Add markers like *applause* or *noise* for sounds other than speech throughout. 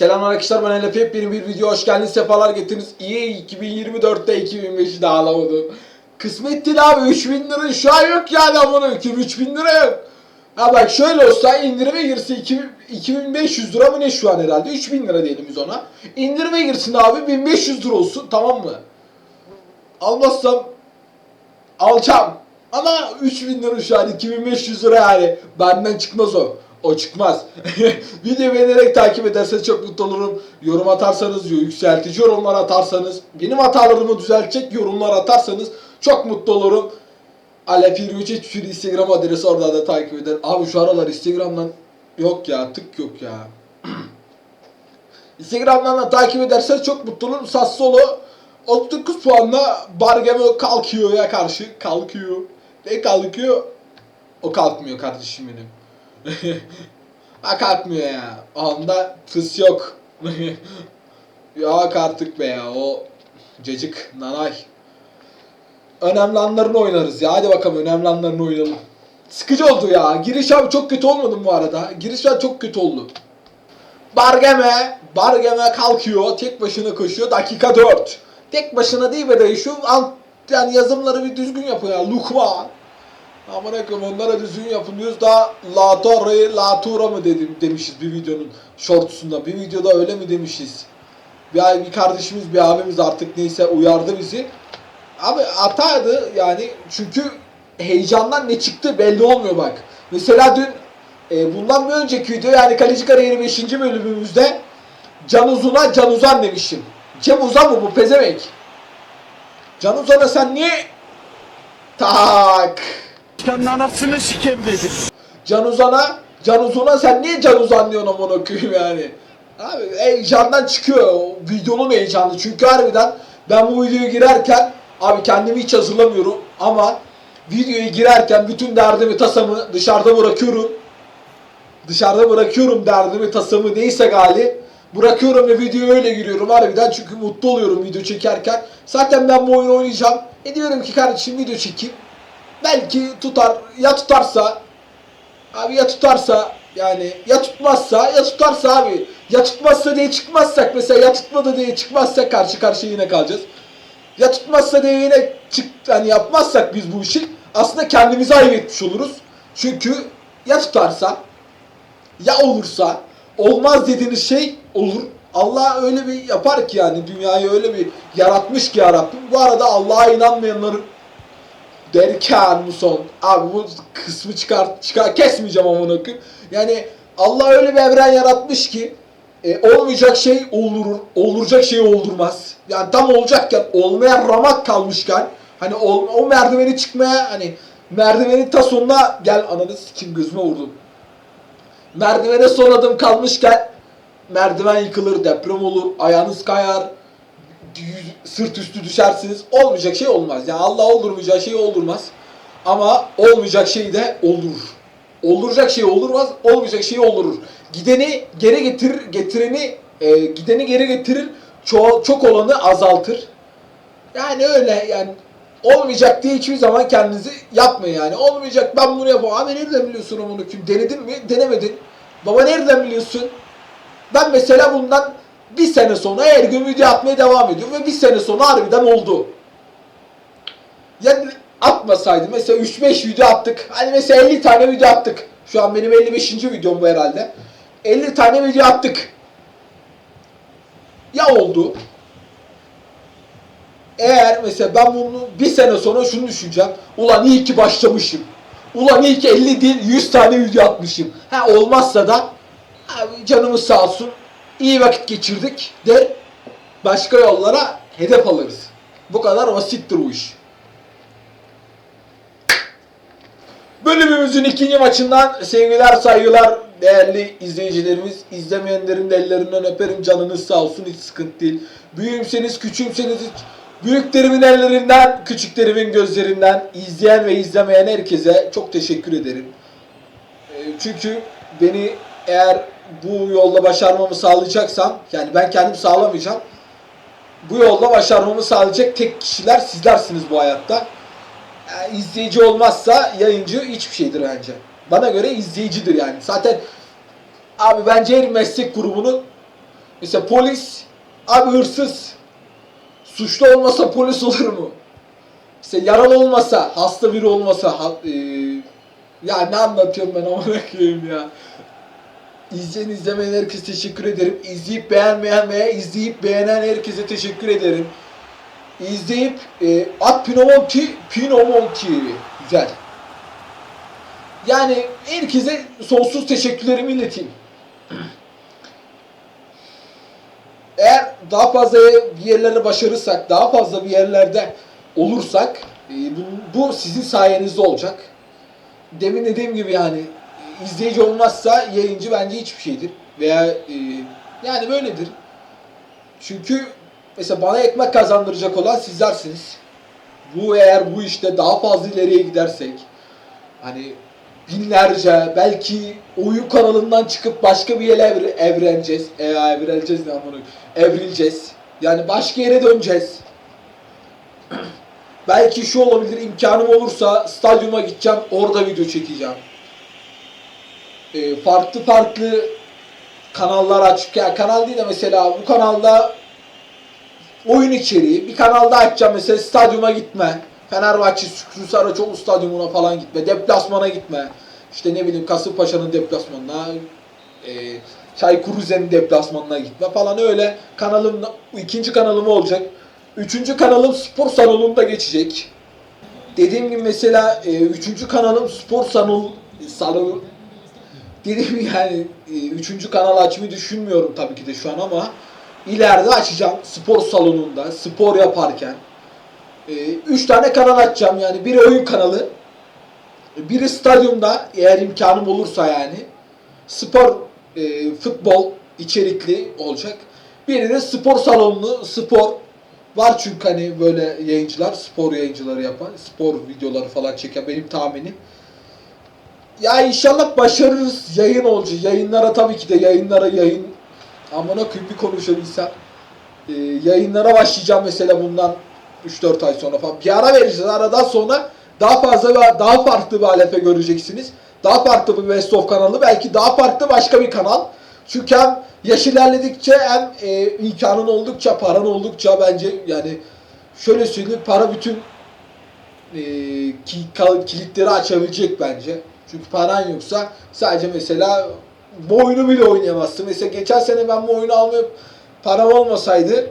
Selam arkadaşlar ben Elef yepyeni bir video hoş geldiniz sefalar getirdiniz. İyi 2024'te 2005'i de ağlamadım. Kısmet değil abi 3000 lira şu an yok yani kim 3000 lira yok. Ha bak şöyle olsa indirime girse 2000 2500 lira mı ne şu an herhalde 3000 lira diyelim biz ona. İndirime girsin abi 1500 lira olsun tamam mı? Almazsam alacağım. Ama 3000 lira şu an 2500 lira yani. Benden çıkmaz o. O çıkmaz. *laughs* Videoyu beğenerek takip ederseniz çok mutlu olurum. Yorum atarsanız, yükseltici yorumlar atarsanız, benim hatalarımı düzeltecek yorumlar atarsanız çok mutlu olurum. 23 hiçbir sürü Instagram adresi orada da takip eder. Abi şu aralar Instagram'dan yok ya tık yok ya. *clears throat* Instagram'dan da takip ederseniz çok mutlu olurum. Sassolo 39 puanla Bargemo kalkıyor ya karşı. Kalkıyor. Ne kalkıyor? O kalkmıyor kardeşim benim. Ha kalkmıyor ya. Onda tıs yok. *laughs* yok artık be ya. O cacık nanay. Önemli anlarını oynarız ya. Hadi bakalım önemli anlarını oynayalım. Sıkıcı oldu ya. Giriş abi çok kötü olmadı mı bu arada? Girişler çok kötü oldu. Bargeme, Bargeme kalkıyor, tek başına koşuyor, dakika 4. Tek başına değil be dayı, şu alt, yani yazımları bir düzgün yapın ya, Lukman. Aman akım onlara düzgün yapın diyoruz da La Torre, La Tura mı dedim, demişiz bir videonun shortsunda. Bir videoda öyle mi demişiz? Bir, bir kardeşimiz, bir abimiz artık neyse uyardı bizi. Abi hataydı yani çünkü heyecandan ne çıktı belli olmuyor bak. Mesela dün e, bundan bir önceki video yani kaleci kariyeri 5. bölümümüzde Can Uzun'a Can Uzan demişim. Cem Uzan mı bu pezevenk? Can Uzan'a sen niye tak Başkanın anasını sikem dedi. Can Uzan'a Can Uzun'a sen niye Can Uzan diyorsun amına okuyayım yani? Abi heyecandan çıkıyor o videonun heyecanı. Çünkü harbiden ben bu videoya girerken abi kendimi hiç hazırlamıyorum ama videoya girerken bütün derdimi tasamı dışarıda bırakıyorum. Dışarıda bırakıyorum derdimi tasamı neyse gali. Bırakıyorum ve videoya öyle giriyorum harbiden çünkü mutlu oluyorum video çekerken. Zaten ben bu oyunu oynayacağım. E diyorum ki kardeşim video çekeyim. Belki tutar ya tutarsa Abi ya tutarsa yani ya tutmazsa ya tutarsa abi ya tutmazsa diye çıkmazsak mesela ya tutmadı diye çıkmazsak karşı karşıya yine kalacağız. Ya tutmazsa diye yine çık hani yapmazsak biz bu işi aslında kendimizi ayıp etmiş oluruz. Çünkü ya tutarsa ya olursa olmaz dediğiniz şey olur. Allah öyle bir yapar ki yani dünyayı öyle bir yaratmış ki yarabbim. Bu arada Allah'a inanmayanların derken bu son. Abi bu kısmı çıkar, çıkar kesmeyeceğim amına koyayım. Yani Allah öyle bir evren yaratmış ki e, olmayacak şey olurur, oluracak şeyi oldurmaz. Yani tam olacakken olmayan ramak kalmışken hani o, o merdiveni çıkmaya hani merdivenin ta sonuna gel ananı sikim gözüme vurdum. Merdivene son adım kalmışken merdiven yıkılır, deprem olur, ayağınız kayar, sırt üstü düşersiniz. Olmayacak şey olmaz. Yani Allah oldurmayacağı şey oldurmaz. Ama olmayacak şey de olur. Olduracak şey olurmaz, olmayacak şey oldurur. Gideni geri getirir, getireni e, gideni geri getirir, ço- çok olanı azaltır. Yani öyle yani olmayacak diye hiçbir zaman kendinizi yapmayın yani. Olmayacak ben bunu yapamam. Abi nereden biliyorsun onu kim? Denedin mi? Denemedin. Baba nereden biliyorsun? Ben mesela bundan bir sene sonra her gün video atmaya devam ediyorum ve bir sene sonra harbiden oldu. Yani atmasaydı mesela 3-5 video attık. Hani mesela 50 tane video attık. Şu an benim 55. videom bu herhalde. 50 tane video attık. Ya oldu. Eğer mesela ben bunu bir sene sonra şunu düşüneceğim. Ulan iyi ki başlamışım. Ulan iyi ki 50 değil 100 tane video atmışım. Ha olmazsa da abi canımız sağ olsun. İyi vakit geçirdik der. Başka yollara hedef alırız. Bu kadar basittir bu iş. Bölümümüzün ikinci maçından sevgiler saygılar değerli izleyicilerimiz. İzlemeyenlerin de ellerinden öperim canınız sağ olsun hiç sıkıntı değil. Büyümseniz küçümseniz hiç büyüklerimin ellerinden küçüklerimin gözlerinden izleyen ve izlemeyen herkese çok teşekkür ederim. E, Çünkü beni eğer bu yolda başarmamı sağlayacaksam yani ben kendim sağlamayacağım. Bu yolda başarmamı sağlayacak tek kişiler sizlersiniz bu hayatta. Yani izleyici olmazsa yayıncı hiçbir şeydir bence. Bana göre izleyicidir yani. Zaten abi bence her meslek grubunun Mesela polis abi hırsız. Suçlu olmasa polis olur mu? İşte yaralı olmasa, hasta biri olmasa ha, e, ya ne anlatıyorum ben amına koyayım ya. İzleyen izlemeyen herkese teşekkür ederim. İzleyip beğenmeyen veya izleyip beğenen herkese teşekkür ederim. İzleyip e, at Pinomonti, Pinomonti. Güzel. Yani herkese sonsuz teşekkürlerimi ileteyim. Eğer daha fazla bir yerlere başarırsak, daha fazla bir yerlerde olursak e, bu, bu sizin sayenizde olacak. Demin dediğim gibi yani izleyici olmazsa yayıncı bence hiçbir şeydir. Veya e, yani böyledir. Çünkü mesela bana ekmek kazandıracak olan sizlersiniz. Bu eğer bu işte daha fazla ileriye gidersek hani binlerce belki oyun kanalından çıkıp başka bir yere evre, evreneceğiz. E, evrileceğiz ne amına evrileceğiz. Yani başka yere döneceğiz. *clears throat* belki şu olabilir imkanım olursa stadyuma gideceğim orada video çekeceğim. E, farklı farklı kanallar açık. Yani kanal değil de mesela bu kanalda oyun içeriği. Bir kanalda açacağım mesela stadyuma gitme. Fenerbahçe Şükrü Saraçoğlu stadyumuna falan gitme. Deplasmana gitme. İşte ne bileyim Kasımpaşa'nın deplasmanına, e, Çaykur Rize'nin deplasmanına gitme falan öyle. Kanalım ikinci kanalım olacak. Üçüncü kanalım spor salonunda geçecek. Dediğim gibi mesela e, üçüncü kanalım spor salonu salonu Gibi yani e, üçüncü kanal açmayı düşünmüyorum tabii ki de şu an ama ileride açacağım spor salonunda spor yaparken. E, üç tane kanal açacağım yani biri oyun kanalı, biri stadyumda eğer imkanım olursa yani spor e, futbol içerikli olacak. Biri de spor salonlu spor var çünkü hani böyle yayıncılar spor yayıncıları yapan spor videoları falan çeken benim tahminim. Ya inşallah başarırız. Yayın olacak. Yayınlara tabii ki de yayınlara yayın. Amına koyayım bir konuşabilsem. Ee, yayınlara başlayacağım mesela bundan 3-4 ay sonra falan. Bir ara vereceğiz. Aradan sonra daha fazla ve daha farklı bir alefe göreceksiniz. Daha farklı bir Best of kanalı. Belki daha farklı başka bir kanal. Çünkü hem yaş ilerledikçe hem e, imkanın oldukça, paran oldukça bence yani şöyle söyleyeyim para bütün e, kilitleri açabilecek bence. Çünkü paran yoksa sadece mesela bu oyunu bile oynayamazsın. Mesela geçen sene ben bu oyunu almayıp param olmasaydı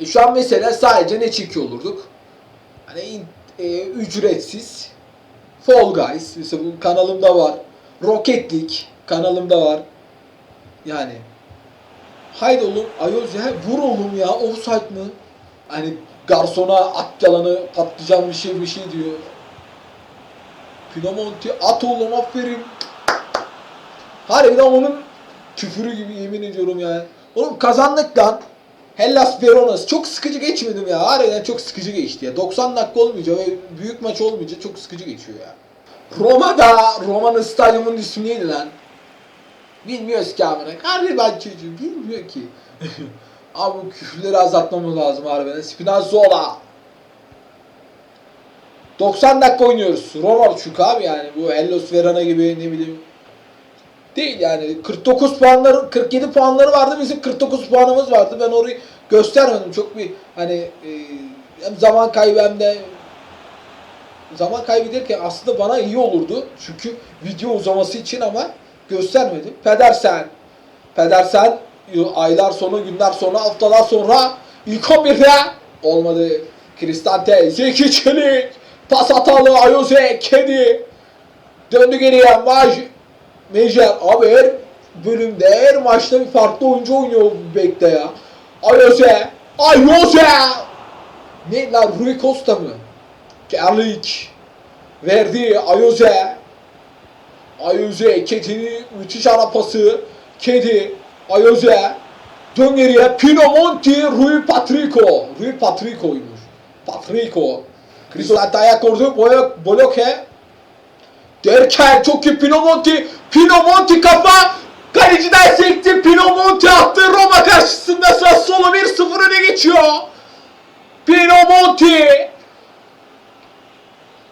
e, şu an mesela sadece ne çekiyor olurduk? Hani e, ücretsiz Fall Guys mesela bu kanalımda var. Rocket League kanalımda var. Yani haydi oğlum Ayoz ya vur oğlum ya offside mı? Hani garsona at yalanı patlayacağım bir şey bir şey diyor. Pinamonti at oğlum aferin. Harbiden onun küfürü gibi yemin ediyorum ya. Oğlum kazandık lan. Hellas Veronas çok sıkıcı geçmedim ya. Harbiden çok sıkıcı geçti ya. 90 dakika olmayınca ve büyük maç olmayınca çok sıkıcı geçiyor ya. Roma'da, Roma'nın stadyumunun ismi neydi lan? Bilmiyoruz ki amına. Harbi ben çocuğum bilmiyor ki. *laughs* Abi bu küfürleri azaltmamız lazım harbiden. Spinazzola. 90 dakika oynuyoruz. Roma çünkü abi yani bu Hellas Verona gibi ne bileyim. Değil yani. 49 puanları 47 puanları vardı. Bizim 49 puanımız vardı. Ben orayı göstermedim. Çok bir hani e, zaman kaybı hem de zaman kaybı derken aslında bana iyi olurdu. Çünkü video uzaması için ama göstermedim. Pedersen. Pedersen aylar sonra günler sonra haftalar sonra ilk 11'de olmadı. Cristante Zeki Çelik pas hatalı Ayoze Kedi. Döndü geriye Maj Mejer abi her bölümde her maçta bir farklı oyuncu oynuyor bu bekte ya. Ayoze Ayoze ne lan Rui Costa mı? Gerlik. Verdi Ayoze Ayoze Kedi'nin müthiş ara pası. Kedi Ayoze dön geriye. Pinomonti Rui Patrico. Rui Patrico'ymuş. Patrico. Cristante ayak ordu Boyok Boloke. Derken çok iyi. Pinomonti Pinomonti kafa. Kaleciden sekti. Pinomonti attı. Roma karşısında Sassuolo 1-0 öne geçiyor. Pinomonti.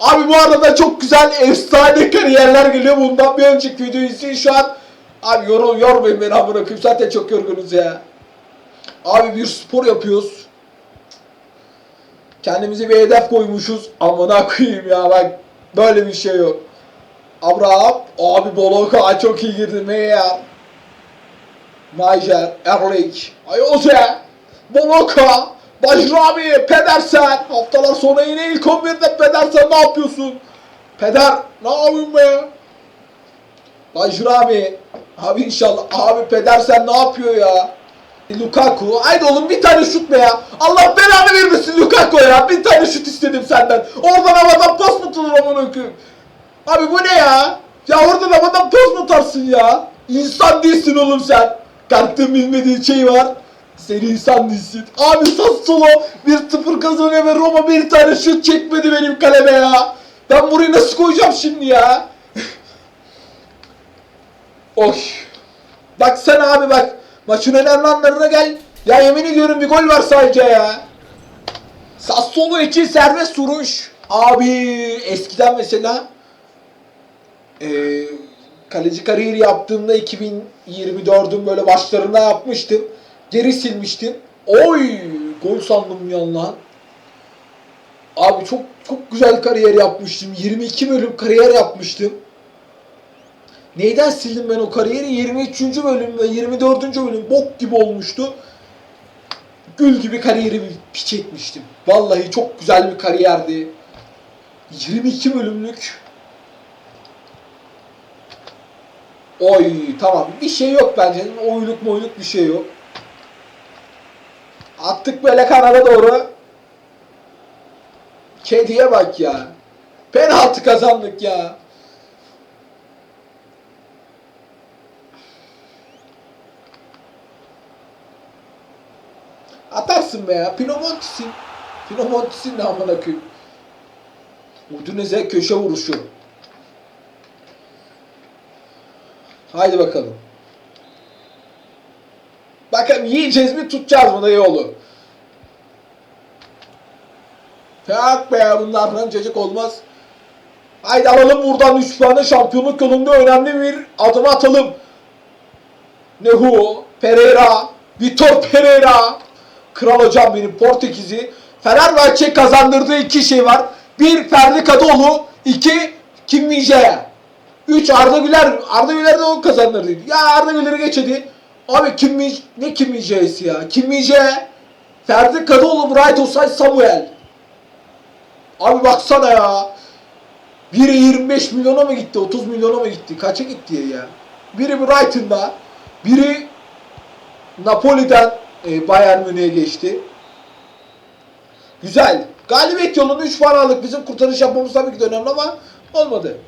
Abi bu arada çok güzel efsane kariyerler geliyor. Bundan bir önceki videoyu izleyin. Şu an Abi yorul yormayın beni amına koyayım zaten çok yorgunuz ya. Abi bir spor yapıyoruz. Kendimize bir hedef koymuşuz. Amına koyayım ya bak böyle bir şey yok. Abraham abi Boloka çok iyi girdi Meyer. Major, Erlik, Ayoze, Boloka, Bajrami, Pedersen. Haftalar sonra yine ilk 11'de Pedersen ne yapıyorsun? Peder ne yapıyorsun be? Bajrami. Abi inşallah. Abi Pedersen ne yapıyor ya? Lukaku. Haydi oğlum bir tane şut be ya. Allah belanı vermesin Lukaku ya. Bir tane şut istedim senden. Oradan havadan pas mı tutulur amına koyayım? Abi bu ne ya? Ya oradan havadan pas mı atarsın ya? İnsan değilsin oğlum sen. Kalktığın bilmediğin şey var. Sen insan değilsin. Abi Sassuolo 1-0 kazanıyor ve Roma bir tane şut çekmedi benim kaleme ya. Ben burayı nasıl koyacağım şimdi ya? Oy. Bak sen abi bak. Maçın önemli anlarına gel. Ya yemin ediyorum bir gol var sadece ya. Sassuolo için serbest vuruş. Abi eskiden mesela eee kaleci kariyeri yaptığımda 2024'ün böyle başlarında yapmıştım. Geri silmiştim. Oy gol sandım ya lan. Abi çok çok güzel kariyer yapmıştım. 22 bölüm kariyer yapmıştım. Neyden sildim ben o kariyeri? 23. bölüm ve 24. bölüm bok gibi olmuştu. Gül gibi kariyerimi piç etmiştim. Vallahi çok güzel bir kariyerdi. 22 bölümlük. Oy tamam bir şey yok bence. Oyluk moyluk bir şey yok. Attık böyle kanala doğru. Kediye bak ya. Penaltı kazandık ya. Atarsın be ya. Pinomontis'in. Pinomontis'in ne amına koyayım. Udinese köşe vuruşu. Haydi bakalım. Bakalım yiyeceğiz mi tutacağız mı da yolu. Yok be ya bunlardan cacık olmaz. Haydi alalım buradan 3 puanı şampiyonluk yolunda önemli bir adım atalım. Nehu, Pereira, Vitor Pereira. Kral hocam benim Portekiz'i. Fenerbahçe kazandırdığı iki şey var. Bir Ferdi Kadıoğlu, iki Kim Min-jae. Üç Arda Güler. Arda Güler de o kazandırdı. Ya Arda Güler'i geç hadi. Abi Kim Min ne Kim Min-jae'si ya? Kim Min-jae, Ferdi Kadıoğlu, Bright Osay, Samuel. Abi baksana ya. Biri 25 milyona mı gitti, 30 milyona mı gitti? Kaça gitti ya? Biri Brighton'da, biri Napoli'den e, Bayern Münih'e geçti. Güzel. Galibiyet yolunu 3 puan aldık. Bizim kurtarış yapmamız tabii ki de önemli ama olmadı.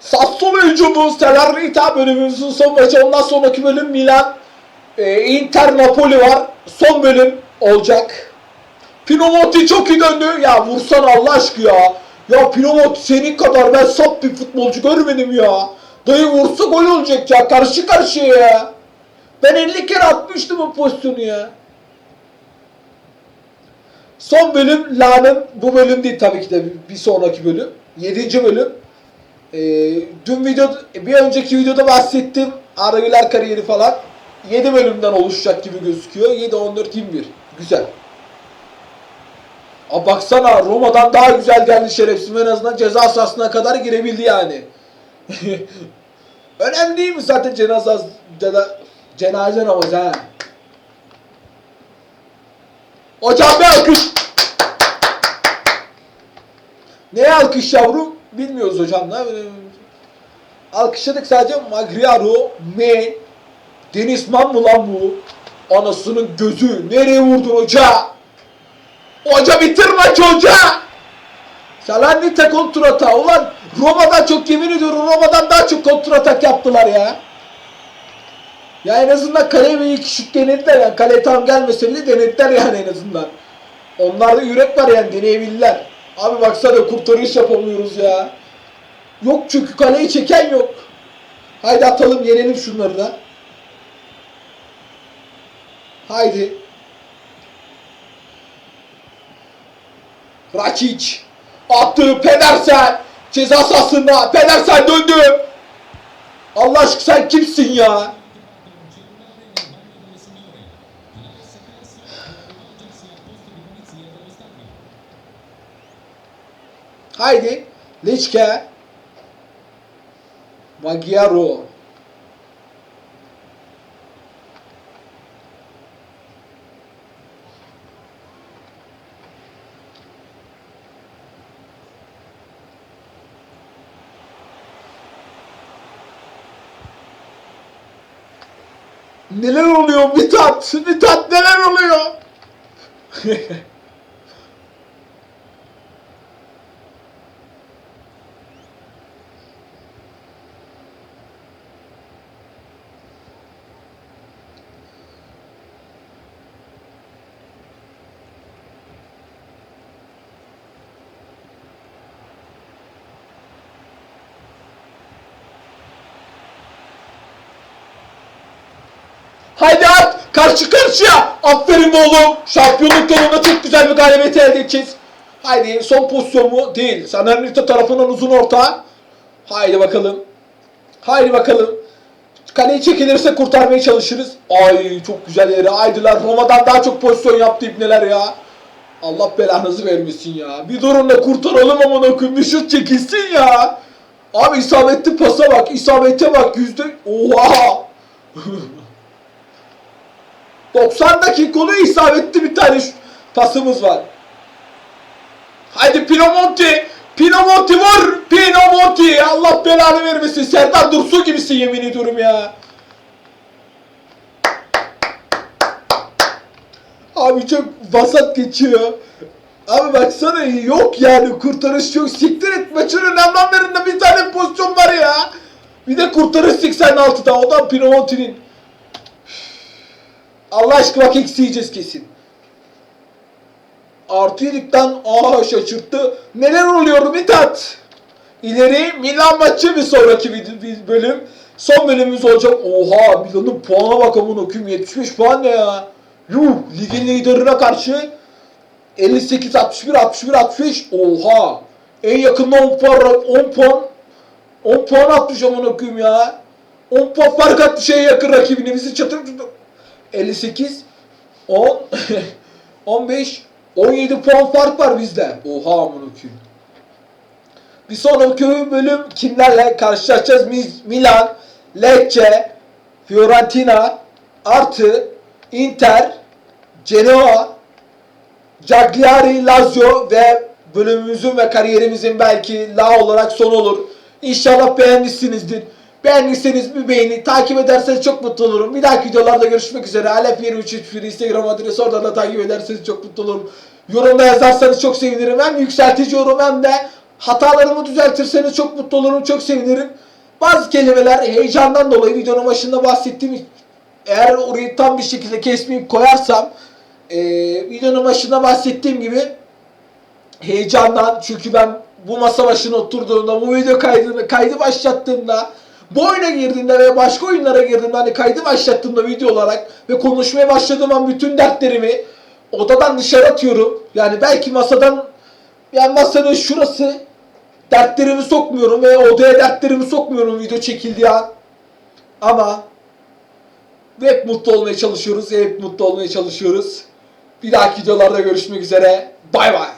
Sassuolo hücumu Salernita bölümümüzün son maçı. Ondan sonraki bölüm Milan, e, Inter, Napoli var. Son bölüm olacak. Pinomonti çok iyi döndü. Ya vursana Allah aşkına ya. Ya Pinomonti senin kadar ben sap bir futbolcu görmedim ya. Dayı vursa gol olacak ya. Karşı karşıya ya. Ben 50 kere atmıştım o pozisyonu ya. Son bölüm La'nın bu bölüm değil tabii ki de bir sonraki bölüm. 7. bölüm. Ee, dün video bir önceki videoda bahsettim. Arda Güler kariyeri falan. 7 bölümden oluşacak gibi gözüküyor. 7 14 21. Güzel. A baksana Roma'dan daha güzel geldi şerefsiz en azından ceza sahasına kadar girebildi yani. *laughs* Önemli değil mi zaten cenaze cena, cenaze namazı ha? Hocam bir alkış. Neye alkış yavrum? Bilmiyoruz hocam. Ne? Alkışladık sadece Magriaro, Me, Denizman mı lan bu? Anasının gözü. Nereye vurdun hoca? Hoca bitir maçı hoca! Salernita kontrata. Ulan Roma'dan çok yemin ediyorum Roma'dan daha çok kontratak yaptılar ya. Ya en azından kaleye bir iki şut denediler yani. Kaleye tam gelmese bile denediler yani en azından. Onlarda yürek var yani deneyebilirler. Abi baksana kurtarış yapamıyoruz ya. Yok çünkü kaleyi çeken yok. Haydi atalım yenelim şunları da. Haydi. Rakic. Attı Pedersen. Ceza sahasında. Pedersen döndü. Allah aşkına sen kimsin ya? Haydi. Liçke. Magyaro. Neler oluyor Mithat? Mithat neler oluyor? *laughs* Haydi at! Karşı karşıya! Aferin oğlum! Şampiyonluk yolunda çok güzel bir galibiyet elde edeceğiz. Haydi son pozisyon mu? Değil. Sanernita tarafından uzun orta. Haydi bakalım. Haydi bakalım. Kaleyi çekilirse kurtarmaya çalışırız. Ay çok güzel yere. Haydiler Roma'dan daha çok pozisyon yaptı ibneler ya. Allah belanızı vermesin ya. Bir durun da kurtaralım amına koyayım. Bir şut çekilsin ya. Abi isabetli pasa bak. isabete bak. Yüzde... Oha! *laughs* 90 dakikalı isabetli bir tane pasımız var. Haydi Pinamonti. Pinamonti vur. Pinamonti. Allah belanı vermesin. Serdar Dursun gibisin yemin ediyorum ya. Abi çok vasat geçiyor. Abi baksana yok yani kurtarış yok. Siktir et maçın önemli bir tane pozisyon var ya. Bir de kurtarış 86'da o da Pinamonti'nin. Allah aşkına bak eksi yiyeceğiz kesin. Artı yedikten aa şaşırttı. Neler oluyor Mithat? İleri Milan maçı bir sonraki vid- bölüm. Son bölümümüz olacak. Oha Milan'ın puana bak amına okuyayım 75 puan ne ya? Yuh ligin liderine karşı 58 61 61 65 oha. En yakında 10 puan 10 puan 10 puan atmış amına okuyayım ya. 10 puan fark atmış en yakın rakibine bizi çatır çatır 58 10 15 17 puan fark var bizde. Oha amına koyayım. Bir sonraki bölüm kimlerle karşılaşacağız? Mi- Milan, Lecce, Fiorentina, artı Inter, Genoa, Cagliari, Lazio ve bölümümüzün ve kariyerimizin belki la olarak son olur. İnşallah beğenmişsinizdir. Beğendiyseniz bir beğeni, takip ederseniz çok mutlu olurum. Bir dahaki videolarda görüşmek üzere. Alef 2331 Instagram adresi oradan da takip ederseniz çok mutlu olurum. Yorumda yazarsanız çok sevinirim. Hem yükseltici yorum hem de hatalarımı düzeltirseniz çok mutlu olurum. Çok sevinirim. Bazı kelimeler heyecandan dolayı videonun başında bahsettiğim eğer orayı tam bir şekilde kesmeyip koyarsam eee videonun başında bahsettiğim gibi heyecandan çünkü ben bu masa başına oturduğumda bu video kaydını kaydı başlattığımda bu oyuna girdiğimde ve başka oyunlara girdiğimde hani kaydı başlattığımda video olarak ve konuşmaya başladığım an bütün dertlerimi odadan dışarı atıyorum. Yani belki masadan yani masanın şurası dertlerimi sokmuyorum ve odaya dertlerimi sokmuyorum video çekildiği an. Ama hep mutlu olmaya çalışıyoruz. Hep mutlu olmaya çalışıyoruz. Bir dahaki videolarda görüşmek üzere. Bay bay.